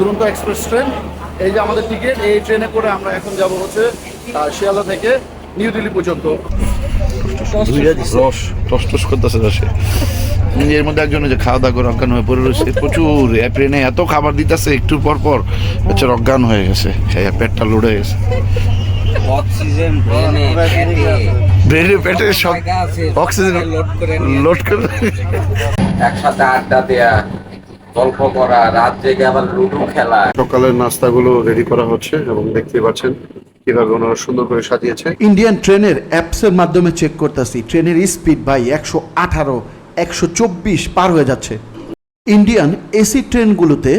দুরন্ত express train. এই যে আমাদের টিকিট এই ট্রেনে করে আমরা এখন যাব হচ্ছে শিয়ালদা থেকে নিউ দিল্লি পর্যন্ত। রস টস টস করতেছে রসে। এর মধ্যে একজন যে খাওয়া দাওয়া করে অজ্ঞান হয়ে পড়ে রয়েছে। প্রচুর ট্রেনে এত খাবার দিতেছে একটু পর পর হচ্ছে অজ্ঞান হয়ে গেছে। খেয়ে পেটটা লোড হয়ে গেছে। অক্সিজেন ব্রেনে পেটে সব অক্সিজেন লোড করে লোড করে একসাথে আড্ডা দেয়া। গল্প করা রাত জেগে আবার লুডো খেলা। সকালের নাস্তাগুলো রেডি করা হচ্ছে এবং দেখতে পাচ্ছেন কীভাবে ওনারা সুন্দর করে সাজিয়েছে। ইন্ডিয়ান ট্রেনের অ্যাপসের মাধ্যমে চেক করতেছি। ট্রেনের স্পিড ভাই একশো আঠারো একশো চব্বিশ পার হয়ে যাচ্ছে। ইন্ডিয়ান এসি ট্রেনগুলোতে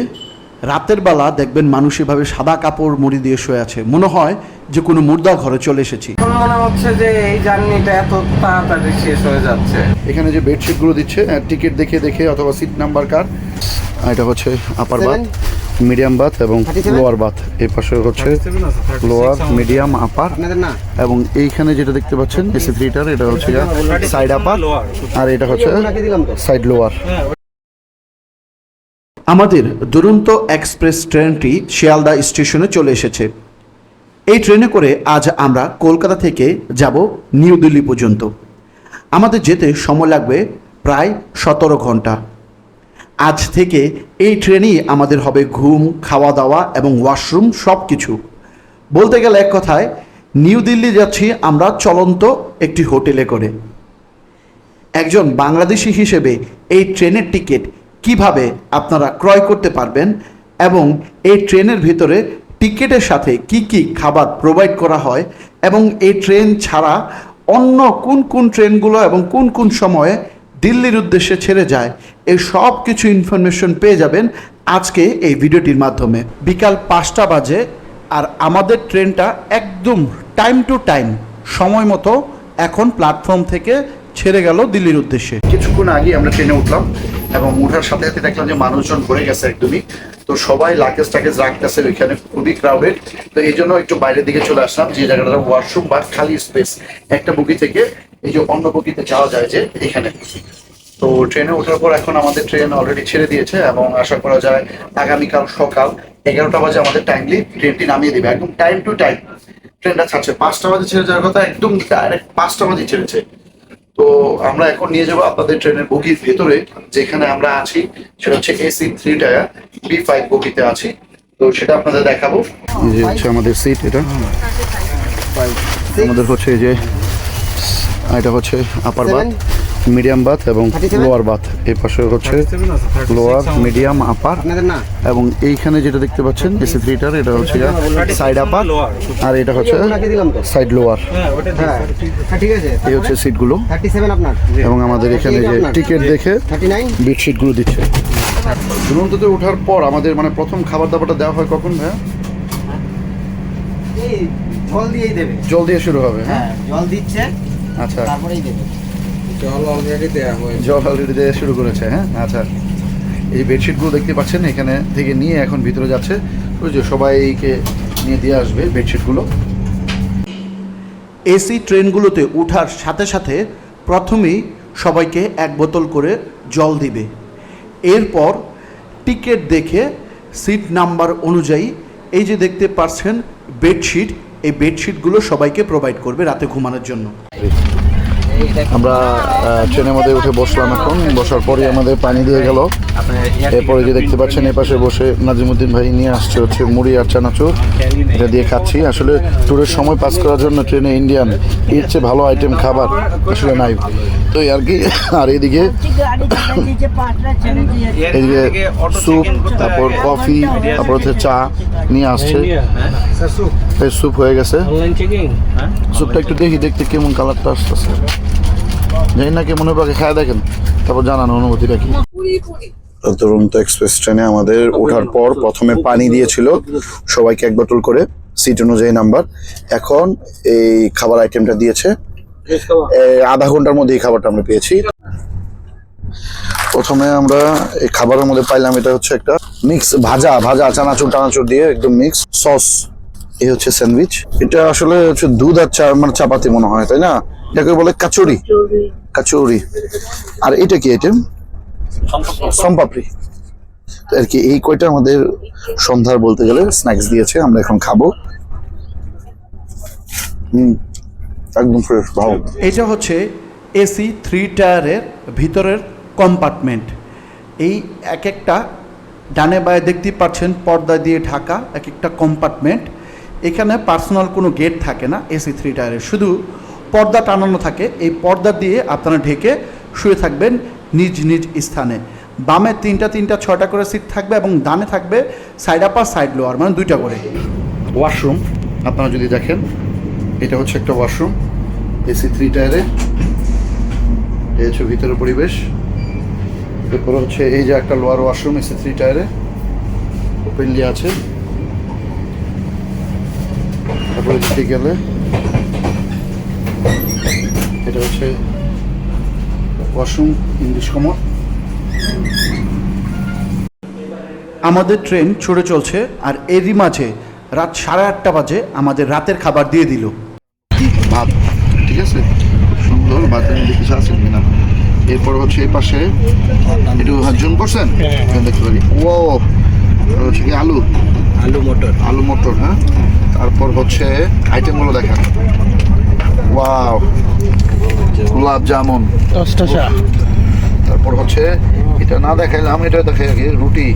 রাতের বেলা দেখবেন মানুষ এভাবে সাদা কাপড় মুড়ি দিয়ে শুয়ে আছে। মনে হয় যে কোনো মুর্দা ঘরে চলে এসেছি। মনে হচ্ছে যে এই জার্নিটা এত তাড়াতাড়ি শেষ হয়ে যাচ্ছে। এখানে যে বেডশিটগুলো দিচ্ছে টিকিট দেখে দেখে অথবা সিট নাম্বার কার এটা হচ্ছে আপার বাথ মিডিয়াম বাথ এবং লোয়ার বাথ এই পাশে হচ্ছে লোয়ার মিডিয়াম আপার এবং এইখানে যেটা দেখতে পাচ্ছেন এসি থ্রিটার এটা হচ্ছে সাইড আপার আর এটা হচ্ছে সাইড লোয়ার আমাদের দুরন্ত এক্সপ্রেস ট্রেনটি শিয়ালদা স্টেশনে চলে এসেছে। এই ট্রেনে করে আজ আমরা কলকাতা থেকে যাব নিউ দিল্লি পর্যন্ত। আমাদের যেতে সময় লাগবে প্রায় সতেরো ঘণ্টা। আজ থেকে এই ট্রেনই আমাদের হবে ঘুম খাওয়া দাওয়া এবং ওয়াশরুম সব কিছু বলতে গেলে এক কথায়, নিউ দিল্লি যাচ্ছি আমরা চলন্ত একটি হোটেলে করে। একজন বাংলাদেশি হিসেবে এই ট্রেনের টিকিট কীভাবে আপনারা ক্রয় করতে পারবেন এবং এই ট্রেনের ভিতরে টিকিটের সাথে কি কি খাবার প্রোভাইড করা হয় এবং এই ট্রেন ছাড়া অন্য কোন কোন ট্রেনগুলো এবং কোন কোন সময়ে দিল্লির উদ্দেশ্যে ছেড়ে যায়, এই সব কিছু ইনফরমেশন পেয়ে যাবেন আজকে এই ভিডিওটির মাধ্যমে। বিকাল পাঁচটা বাজে আর আমাদের ট্রেনটা একদম টাইম টু টাইম সময় মতো এখন প্ল্যাটফর্ম থেকে ছেড়ে গেল দিল্লির উদ্দেশ্যে। কিছুক্ষণ আগে আমরা ট্রেনে উঠলাম। এবং উঠার সাথে সাথে দেখলাম যে মানুষজন ভরে গেছে একদমই। তো সবাই লাকেজ টাকেজ রাখতেছে ওইখানে খুবই ক্রাউডেড তো এই জন্য একটু বাইরের দিকে চলে আসলাম, যে জায়গাটা ওয়াশরুম বা খালি স্পেস একটা বুকি থেকে এই যে অন্য বগিতে যাওয়া যায় যে এখানে। তো ট্রেনে ওঠার পর এখন আমাদের ট্রেন অলরেডি ছেড়ে দিয়েছে এবং আশা করা যায় আগামীকাল সকাল এগারোটা বাজে আমাদের টাইমলি ট্রেনটি নামিয়ে দেবে, একদম টাইম টু টাইম ট্রেনটা ছাড়ছে, পাঁচটা বাজে ছেড়ে যাওয়ার কথা একদম ডাইরেক্ট পাঁচটা বাজে ছেড়েছে। তো আমরা এখন নিয়ে যাব আপনাদের ট্রেনের বগির ভেতরে যেখানে আমরা আছি সেটা হচ্ছে AC three tier B five বগিতে আছি। তো সেটা আপনাদের দেখাবো। যে হচ্ছে আমাদের সিট এটা। আমাদের হচ্ছে এই যে এটা হচ্ছে আপার বাথ মিডিয়াম বাথ এবং লোয়ার বাথ এই পাশে হচ্ছে লোয়ার মিডিয়াম আপার এবং এইখানে যেটা দেখতে পাচ্ছেন এসি থ্রিটার এটা হচ্ছে সাইড আপার আর এটা হচ্ছে সাইড লোয়ার হ্যাঁ এই হচ্ছে সিটগুলো এবং আমাদের এখানে যে টিকিট দেখে বেডশিটগুলো দিচ্ছে। দুরন্ততে ওঠার পর আমাদের মানে প্রথম খাবার দাবারটা দেওয়া হয় কখন ভাইয়া? জল দিয়েই দেবে। জল দিয়ে শুরু হবে হ্যাঁ? হ্যাঁ জল দিচ্ছে। আচ্ছা। তারপরেই দেবে। জল অলরেডি দেওয়া হয়েছে। জল অলরেডি দেওয়া শুরু করেছে হ্যাঁ? আচ্ছা। এই বেডশিটগুলো দেখতে পাচ্ছেন এখানে থেকে নিয়ে এখন ভিতরে যাচ্ছে। ওই যে সবাইকে নিয়ে দিয়ে আসবে বেডশিটগুলো এসি ট্রেনগুলোতে ওঠার সাথে সাথে প্রথমেই সবাইকে এক বোতল করে জল দিবে। এরপর টিকিট দেখে সিট নাম্বার অনুযায়ী এই যে দেখতে পাচ্ছেন বেডশিট এই বেডশিটগুলো সবাইকে প্রোভাইড করবে রাতে ঘুমানোর জন্য। আমরা ট্রেনের মধ্যে উঠে বসলাম এখন। বসার পরে আমাদের পানি দিয়ে গেল। এরপরে যে দেখতে পাচ্ছেন এ পাশে বসে নাজিমুদ্দিন ভাই নিয়ে আসছে হচ্ছে মুড়ি আর চানাচুর। এটা দিয়ে খাচ্ছি। আসলে ট্যুরের সময় পাস করার জন্য ট্রেনে ইন্ডিয়ান। এর চেয়ে ভালো আইটেম খাবার আসলে নাই। এই আর কি, আর এইদিকে এদিকে স্যুপ তারপর কফি তারপর হচ্ছে চা নিয়ে আসছে। এই স্যুপ হয়ে গেছে। স্যুপটা একটু দেখি, দেখতে কেমন কালারটা আসতেছে। জানি না কেমন হবে খায় দেখেন। তারপর জানান অনুভূতিটা কি? দুরন্ত এক্সপ্রেস ট্রেনে আমাদের ওঠার পর প্রথমে পানি দিয়েছিল। সবাইকে এক বোতল করে সিট অনুযায়ী নাম্বার এখন এই খাবার আইটেমটা দিয়েছে। আধা ঘণ্টার মধ্যে এই খাবারটা আমরা পেয়েছি। প্রথমে আমরা এই খাবারের মধ্যে পাইলাম এটা হচ্ছে একটা মিক্স ভাজা ভাজা চানাচুর টানাচুর দিয়ে একদম মিক্স সস এই হচ্ছে স্যান্ডউইচ এটা আসলে হচ্ছে দুধ আর চা মানে চাপাতি মনে হয় তাই না? এটাকে বলে কাচুরি। কাচুরি। আর এটা কি আইটেম সম্পাপড়ি। আর কি এই কয়টা আমাদের সন্ধ্যার বলতে গেলে স্ন্যাক্স দিয়েছে আমরা এখন খাব। হুম। একদম ফ্রেশ ভালো। এটা হচ্ছে এসি থ্রি টায়ারের ভিতরের কম্পার্টমেন্ট এই এক একটা ডানে বায়ে দেখতে পাচ্ছেন পর্দা দিয়ে ঢাকা এক একটা কম্পার্টমেন্ট এখানে পার্সোনাল কোনো গেট থাকে না এসি থ্রি টায়ারের শুধু পর্দা টানানো থাকে। এই পর্দা দিয়ে আপনারা ঢেকে শুয়ে থাকবেন নিজ নিজ স্থানে। বামে তিনটা তিনটা ছয়টা করে সিট থাকবে এবং ডানে থাকবে সাইড আপার সাইড লোয়ার মানে দুইটা করে। ওয়াশরুম আপনারা যদি দেখেন এটা হচ্ছে একটা ওয়াশরুম, এসি থ্রি টায়ারে এই হচ্ছে ভিতরের পরিবেশ। এরপর হচ্ছে এই যে একটা লোয়ার ওয়াশরুম এসি থ্রি টায়ারে ওপেনলি আছে। তারপরে দিতে গেলে এটা হচ্ছে ওয়াশরুম ইংলিশ কমন আমাদের ট্রেন ছুটে চলছে, আর এরই মাঝে রাত সাড়ে আটটা বাজে আমাদের রাতের খাবার দিয়ে দিল। ভাত ঠিক আছে? খুব সুন্দর ভাত আমি কিছু আছে কিনা? এরপর হচ্ছে এই পাশে একটু জুম করছেন? এখানে দেখতে পারি। ও হচ্ছে কি আলু? আলু মটর। আলু মটর হ্যাঁ? তারপর হচ্ছে আইটেমগুলো দেখেন। ওয়াও গোলাপ জামুন। তারপর হচ্ছে এটা না দেখাইলাম এটা দেখাই আগে রুটি।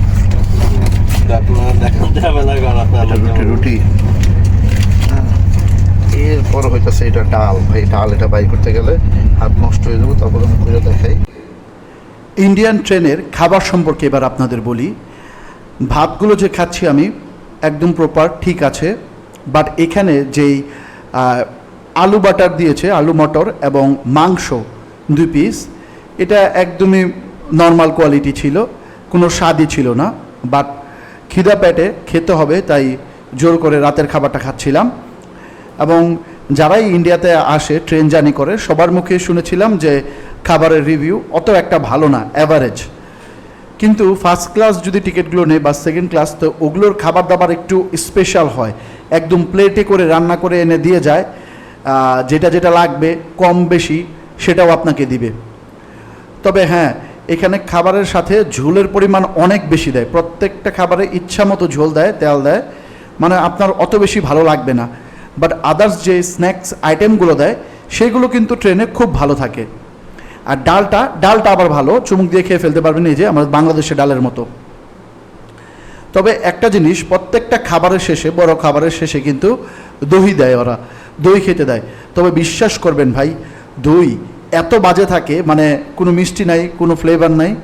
রুটি রুটি। হ্যাঁ। এরপর হইতেছে এটা ডাল। ভাই, ডাল এটা বাই করতে গেলে হাত নষ্ট হয়ে যাব, তারপর আমি করে দেখাই। ইন্ডিয়ান ট্রেনের খাবার সম্পর্কে এবার আপনাদের বলি। ভাতগুলো যে খাচ্ছি আমি, একদম প্রপার ঠিক আছে। বাট এখানে যেই আলু বাটার দিয়েছে, আলু মটর এবং মাংস দুই পিস এটা একদমই নর্মাল কোয়ালিটি ছিল, কোনো স্বাদই ছিল না। বাট খিদা পেটে খেতে হবে, তাই জোর করে রাতের খাবারটা খাচ্ছিলাম। এবং যারাই ইন্ডিয়াতে আসে ট্রেন জার্নি করে, সবার মুখে শুনেছিলাম যে খাবারের রিভিউ অত একটা ভালো না অ্যাভারেজ কিন্তু ফার্স্ট ক্লাস যদি টিকিটগুলো নেই বা সেকেন্ড ক্লাস তো ওগুলোর খাবার দাবার একটু স্পেশাল হয়। একদম প্লেটে করে রান্না করে এনে দিয়ে যায় যেটা যেটা লাগবে, কম বেশি, সেটাও আপনাকে দিবে। তবে হ্যাঁ এখানে খাবারের সাথে ঝোলের পরিমাণ অনেক বেশি দেয়। প্রত্যেকটা খাবারে ইচ্ছা মতো ঝোল দেয়, তেল দেয়। মানে আপনার অত বেশি ভালো লাগবে না। বাট আদার্স যে স্ন্যাক্স আইটেমগুলো দেয়, সেগুলো কিন্তু ট্রেনে খুব ভালো থাকে। আর ডালটা ডালটা আবার ভালো, চুমুক দিয়ে খেয়ে ফেলতে পারবেন এই যে আমাদের বাংলাদেশে ডালের মতো। তবে একটা জিনিস, প্রত্যেকটা খাবারের শেষে, বড় খাবারের শেষে কিন্তু দই দেয় ওরা। দই খেতে দেয়। তবে বিশ্বাস করবেন ভাই, দই এত বাজে থাকে মানে কোনো মিষ্টি নাই, কোনো ফ্লেভার নাই।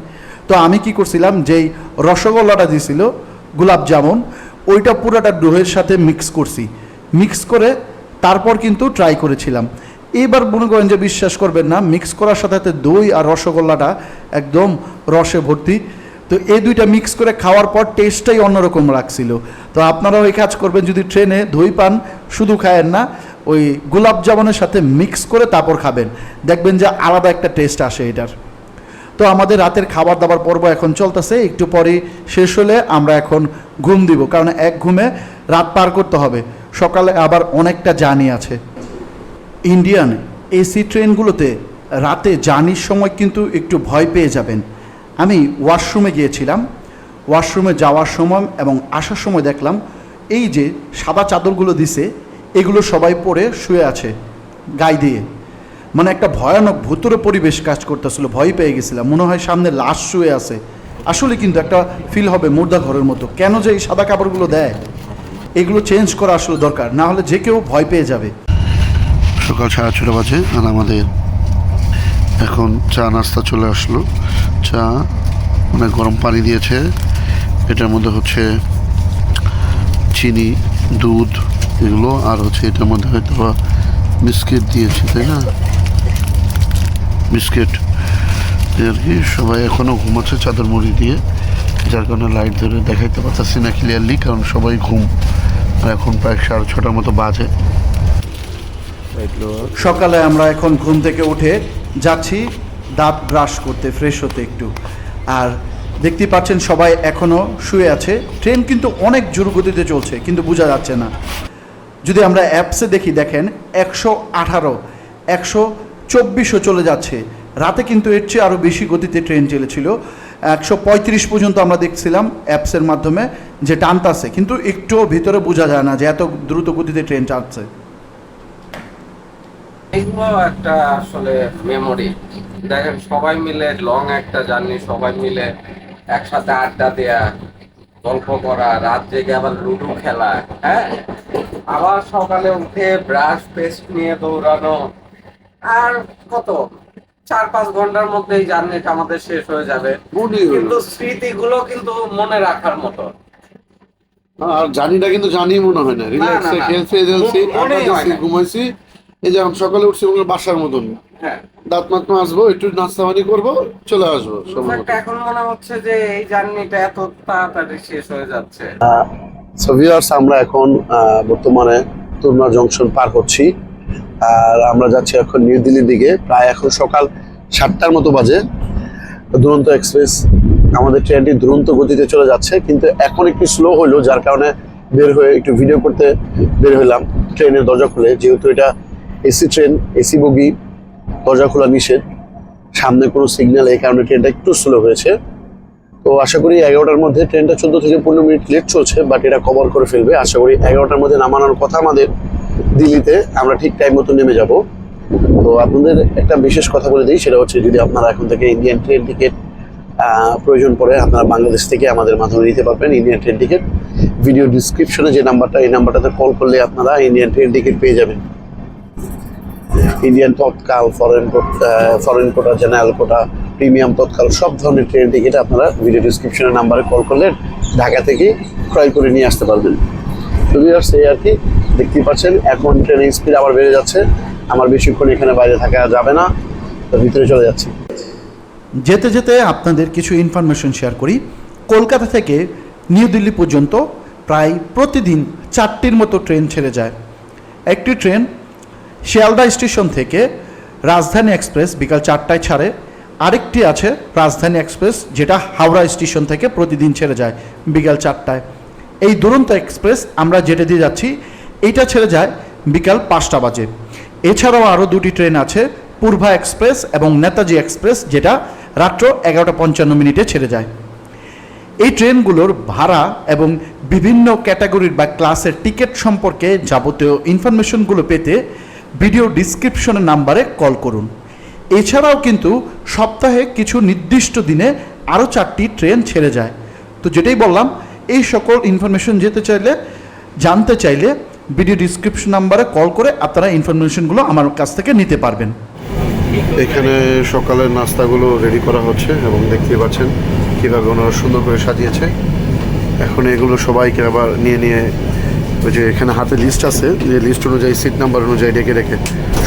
তো আমি কি করছিলাম, যেই রসগোল্লাটা দিছিল, গোলাপ জামুন, ওইটা পুরাটা দইয়ের সাথে মিক্স করছি। মিক্স করে তারপর কিন্তু ট্রাই করেছিলাম। এইবার মনে করেন যে বিশ্বাস করবেন না মিক্স করার সাথে সাথে দই আর রসগোল্লাটা একদম রসে ভর্তি। তো এই দুইটা মিক্স করে খাওয়ার পর টেস্টটাই অন্যরকম লাগছিল। তো আপনারাও এই কাজ করবেন, যদি ট্রেনে দই পান, শুধু খায়েন না, ওই গোলাপ জামুনের সাথে মিক্স করে তারপর খাবেন। দেখবেন যে আলাদা একটা টেস্ট আসে এটার। তো আমাদের রাতের খাবার দাবার পর্ব এখন চলতেছে, একটু পরেই শেষ হলে আমরা এখন ঘুম দিব, কারণ এক ঘুমে রাত পার করতে হবে। সকালে আবার অনেকটা জার্নি আছে। ইন্ডিয়ান এসি ট্রেনগুলোতে রাতে জার্নির সময় কিন্তু একটু ভয় পেয়ে যাবেন। আমি ওয়াশরুমে গিয়েছিলাম। ওয়াশরুমে যাওয়ার সময় এবং আসার সময় দেখলাম, এই যে সাদা চাদরগুলো দিছে, এগুলো সবাই পরে শুয়ে আছে, গায়ে দিয়ে। মানে একটা ভয়ানক ভুতুরে পরিবেশ কাজ করতেছিল, ভয় পেয়ে গেছিলাম। মনে হয় সামনে লাশ শুয়ে আছে। আসলে কিন্তু একটা ফিল হবে মুর্দা ঘরের মতো। কেন যে এই সাদা কাপড়গুলো দেয়? এগুলো চেঞ্জ করা আসলে দরকার। না হলে যে কেউ ভয় পেয়ে যাবে। সকাল সাড়ে ছটা বাজে আর আমাদের এখন চা নাস্তা চলে আসলো। চা অনেক গরম পানি দিয়েছে। এটার মধ্যে হচ্ছে চিনি, দুধ এগুলো আর হচ্ছে এটার মধ্যে হয়তো বা বিস্কিট দিয়েছে, তাই না? বিস্কিট আর কি সবাই এখনও ঘুমাচ্ছে চাদর মুড়ি দিয়ে। যার কারণে লাইট ধরে দেখাইতে পারতেছি না ক্লিয়ারলি কারণ সবাই ঘুম। এখন প্রায় সাড়ে ছটার মতো বাজে। সকালে আমরা এখন ঘুম থেকে উঠে যাচ্ছি, দাঁত ব্রাশ করতে ফ্রেশ হতে একটু। আর দেখতে পাচ্ছেন সবাই এখনও শুয়ে আছে। ট্রেন কিন্তু অনেক জোর গতিতে চলছে, কিন্তু বোঝা যাচ্ছে না। যদি আমরা অ্যাপসে দেখি, দেখেন একশো আঠারো, একশো চব্বিশও চলে যাচ্ছে। রাতে কিন্তু এর চেয়ে আরও বেশি গতিতে ট্রেন চলেছিল। একশো পঁয়ত্রিশ পর্যন্ত আমরা দেখছিলাম অ্যাপসের মাধ্যমে। যে টানতাছে কিন্তু একটু ভিতরে বোঝা যায় না যে এত দ্রুত গতিতে ট্রেন টানছে। এগুলো একটা আসলে মেমোরি দেখেন সবাই মিলে লং একটা জার্নি সবাই মিলে একসাথে আড্ডা দেয়া গল্প করা রাত জেগে আবার লুডো খেলা হ্যাঁ? আবার সকালে উঠে ব্রাশ পেস্ট নিয়ে দৌড়ানো আর কত? চার পাঁচ ঘণ্টার মধ্যে এই জার্নিটা আমাদের শেষ হয়ে যাবে। কিন্তু স্মৃতিগুলো কিন্তু মনে রাখার মতো। আর জানিটা কিন্তু জানি মনে হয় না। রিল্যাক্সে খেলছে মনেই আড্ডা ঘুমাইছি। এই যে এখন সকালে উঠছি ওগুলো বাসার মতন। হ্যাঁ। দাঁত মাত আসব একটু নাস্তা পানি করব চলে আসব এখন মনে হচ্ছে যে এই জার্নিটা এত তাড়াতাড়ি শেষ হয়ে যাচ্ছে। সো ভিউয়ার্স আমরা এখন বর্তমানে তুরমা জংশন পার করছি আর আমরা যাচ্ছি এখন নিউ দিল্লির দিকে। প্রায় এখন সকাল সাতটার মতো বাজে। দুরন্ত এক্সপ্রেস আমাদের ট্রেনটি দুরন্ত গতিতে চলে যাচ্ছে, কিন্তু এখন একটু স্লো হলো, যার কারণে বের হয়ে একটু ভিডিও করতে বের হলাম। ট্রেনের দরজা খুলে, যেহেতু এটা এসি ট্রেন, এসি বগি, দরজা খোলা নিষেধ। সামনে কোনো সিগন্যাল এই কারণে ট্রেনটা একটু স্লো হয়েছে। তো আশা করি এগারোটার মধ্যে ট্রেনটা চোদ্দ থেকে পনেরো মিনিট লেট চলছে বাট এটা কভার করে ফেলবে। আশা করি এগারোটার মধ্যে নামানোর কথা আমাদের দিল্লিতে, আমরা ঠিক টাইম মতো নেমে যাব। তো আপনাদের একটা বিশেষ কথা বলে দিই, সেটা হচ্ছে যদি আপনারা এখন থেকে ইন্ডিয়ান ট্রেন টিকিট প্রয়োজন পড়ে আপনারা বাংলাদেশ থেকে আমাদের মাধ্যমে নিতে পারবেন ইন্ডিয়ান ট্রেন টিকিট ভিডিও ডিসক্রিপশনে যে নাম্বারটা, এই নাম্বারটাতে কল করলে আপনারা ইন্ডিয়ান ট্রেন টিকিট পেয়ে যাবেন। Indian Tatkal foreign foreign quota general quota premium Tatkal, সব ধরনের ট্রেন টিকিট আপনারা ভিডিও ডিসক্রিপশনের নাম্বারে কল করলে ঢাকা থেকে ক্রয় করে নিয়ে আসতে পারবেন। তো এই আর কি, দেখতেই পাচ্ছেন, এখন ট্রেনের স্পিড আবার বেড়ে যাচ্ছে। আমার বেশিক্ষণ এখানে বাইরে থাকা যাবে না, তো ভিতরে চলে যাচ্ছি। যেতে যেতে আপনাদের কিছু ইনফরমেশন শেয়ার করি। কলকাতা থেকে নিউ দিল্লি পর্যন্ত প্রায় প্রতিদিন চারটির মতো ট্রেন ছেড়ে যায়। একটি ট্রেন শিয়ালদা স্টেশন থেকে রাজধানী এক্সপ্রেস বিকাল চারটায় ছাড়ে। আরেকটি আছে রাজধানী এক্সপ্রেস যেটা হাওড়া স্টেশন থেকে প্রতিদিন ছেড়ে যায় বিকাল চারটায়। এই দুরন্ত এক্সপ্রেস আমরা যেটা দিয়ে যাচ্ছি, এইটা ছেড়ে যায় বিকাল পাঁচটা বাজে। এছাড়াও আরও দুটি ট্রেন আছে, পূর্ভা এক্সপ্রেস এবং নেতাজি এক্সপ্রেস যেটা রাত্র এগারোটা পঞ্চান্ন মিনিটে ছেড়ে যায়। এই ট্রেনগুলোর ভাড়া এবং বিভিন্ন ক্যাটাগরির বা ক্লাসের টিকিট সম্পর্কে যাবতীয় ইনফরমেশনগুলো পেতে ভিডিও ডিসক্রিপশনের নাম্বারে কল করুন। এছাড়াও কিন্তু সপ্তাহে কিছু নির্দিষ্ট দিনে আরও চারটি ট্রেন ছেড়ে যায়। তো যেটাই বললাম, এই সকল ইনফরমেশন যেতে চাইলে, জানতে চাইলে ভিডিও ডিসক্রিপশন নাম্বারে কল করে আপনারা ইনফরমেশনগুলো আমার কাছ থেকে নিতে পারবেন। এখানে সকালের নাস্তাগুলো রেডি করা হচ্ছে এবং দেখতে পাচ্ছেন কীভাবে ওনারা সুন্দর করে সাজিয়েছে। এখন এগুলো সবাইকে আবার নিয়ে নিয়ে ওই যে এখানে হাতে লিস্ট আছে, যে লিস্ট অনুযায়ী সিট নাম্বার অনুযায়ী ডেকে রেখে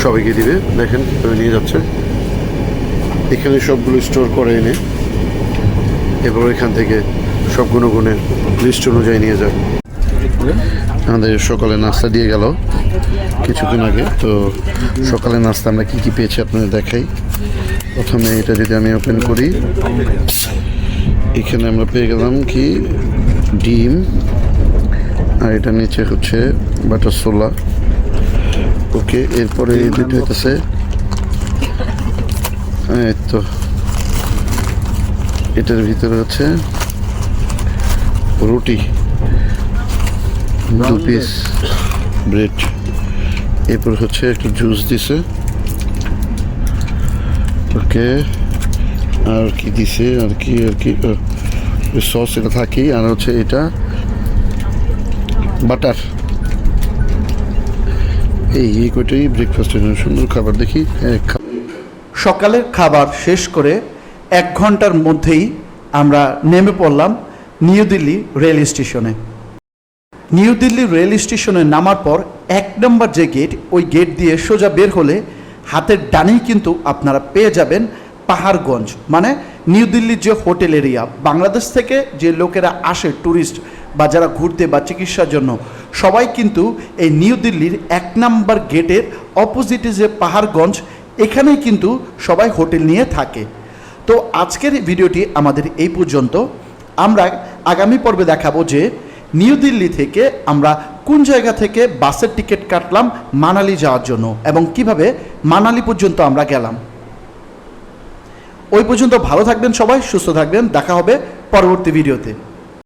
সবাইকে দিবে। দেখেন কীভাবে নিয়ে যাচ্ছে। এখানে সবগুলো স্টোর করে এনে এরপর এখান থেকে সব গুনে লিস্ট অনুযায়ী নিয়ে যায়। আমাদের সকালে নাস্তা দিয়ে গেল। কিছুক্ষণ আগে তো সকালে নাস্তা আমরা কী কী পেয়েছি আপনাদের দেখাই। প্রথমে এটা যদি আমি ওপেন করি এখানে আমরা পেয়ে গেলাম কি? ডিম আর এটা নিচে হচ্ছে বাটার সোলা ওকে এরপরে দুটো হইতেছে এই তো। এটার ভিতরে হচ্ছে রুটি দু পিস ব্রেড। এরপর হচ্ছে একটু জুস দিছে। ওকে, আর কি দিছে, আর কি আর কি সস এটা থাকি, আর হচ্ছে এটা বাটার এই এই কয়টাই ব্রেকফাস্টের সুন্দর খাবার, দেখি হ্যাঁ সকালের খাবার শেষ করে এক ঘণ্টার মধ্যেই আমরা নেমে পড়লাম নিউ দিল্লি রেল স্টেশনে। নিউ দিল্লি রেল স্টেশনে নামার পর এক নম্বর যে গেট, ওই গেট দিয়ে সোজা বের হলে হাতের ডানেই কিন্তু আপনারা পেয়ে যাবেন পাহাড়গঞ্জ। মানে নিউ দিল্লির যে হোটেল এরিয়া, বাংলাদেশ থেকে যে লোকেরা আসে ট্যুরিস্ট বা যারা ঘুরতে বা চিকিৎসার জন্য, সবাই কিন্তু এই নিউ দিল্লির এক নাম্বার গেটের অপোজিটে যে পাহাড়গঞ্জ, এখানেই কিন্তু সবাই হোটেল নিয়ে থাকে। তো আজকের ভিডিওটি আমাদের এই পর্যন্ত। আমরা আগামী পর্বে দেখাবো যে নিউ দিল্লি থেকে আমরা কোন জায়গা থেকে বাসের টিকিট কাটলাম মানালি যাওয়ার জন্য এবং কীভাবে মানালি পর্যন্ত আমরা গেলাম। ওই পর্যন্ত ভালো থাকবেন সবাই, সুস্থ থাকবেন। দেখা হবে পরবর্তী ভিডিওতে।